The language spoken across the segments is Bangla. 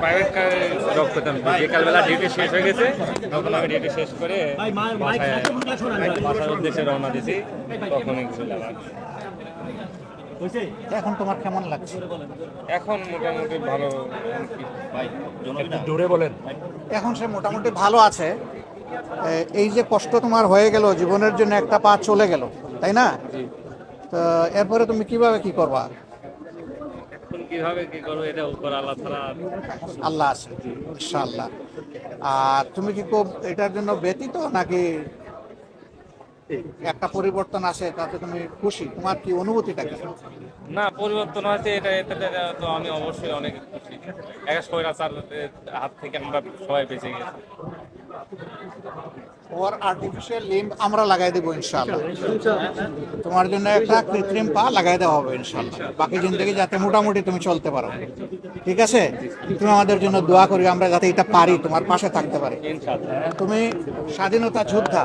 প্রাইভেট কারে জব করতাম। বিকালবেলা ডিউটি শেষ হয়ে গেছে। তখন আমি ডিউটি শেষ করে বাসার উদ্দেশ্যে রওনা আমার। এখন তোমার কেমন লাগছে? এখন মোটামুটি ভালো। জোরে বলেন। এখন সে মোটামুটি ভালো আছে। এই যে কষ্ট তোমার হয়ে গেল জীবনের জন্য একটা পা চলে গেল তাই না? তো এরপরে তুমি কীভাবে কি করবা? কীভাবে কি করব এটা উপর আল্লাহ ছাড়া আল্লাহ আছে ইনশাআল্লাহ। আর তুমি কি খুব এটার জন্য ব্যতীত নাকি একটা পরিবর্তন আছে তাতে তুমি খুশি? তোমার কি অনুভূতিটা কি? না পরিবর্তন হয়েছে এটা এটাতে তো আমি অবশ্যই অনেক খুশি। এক স্বৈরাচার হাত থেকে আমরা সবাই বেঁচে গেছি। ওর আর্টিফিশিয়াল লিম্ব আমরা লাগাই দেবো ইনশাল্লাহ তোমার জন্য একটা কৃত্রিম পা লাগাই দেওয়া হবে ইনশাল্লাহ বাকি জিন্দগি যাতে মোটামুটি তুমি চলতে পারো। ঠিক আছে? তুমি আমাদের জন্য দোয়া করি আমরা যাতে এটা পারি, তোমার পাশে থাকতে পারি। তুমি স্বাধীনতা যোদ্ধা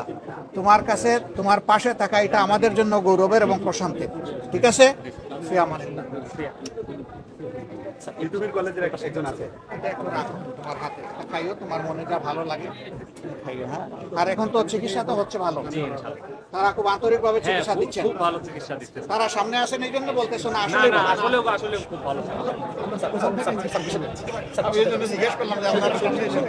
তোমার কাছে তোমার পাশে থাকা এটা আমাদের জন্য গৌরবের এবং প্রশান্তির। ঠিক আছে? ফি আমানিল্লাহ। ইউটিউবের কলেজের একটা আছে। এটা একটু রাখো তোমার হাতে। খাইও তোমার মনে যা ভালো লাগে খাইও হ্যাঁ? আর এখন তো চিকিৎসা তো হচ্ছে ভালো। তারা খুব আন্তরিকভাবে হ্যাঁ চিকিৎসা খুব- দিচ্ছেন। খুব ভালো চিকিৎসা দিচ্ছে। তারা সামনে আসেন এই জন্য বলতেছো না না আসলে না আসলে আসলে খুব ভালো। আমি জিজ্ঞেস করলাম যে আপনারা সামনে এসেছেন।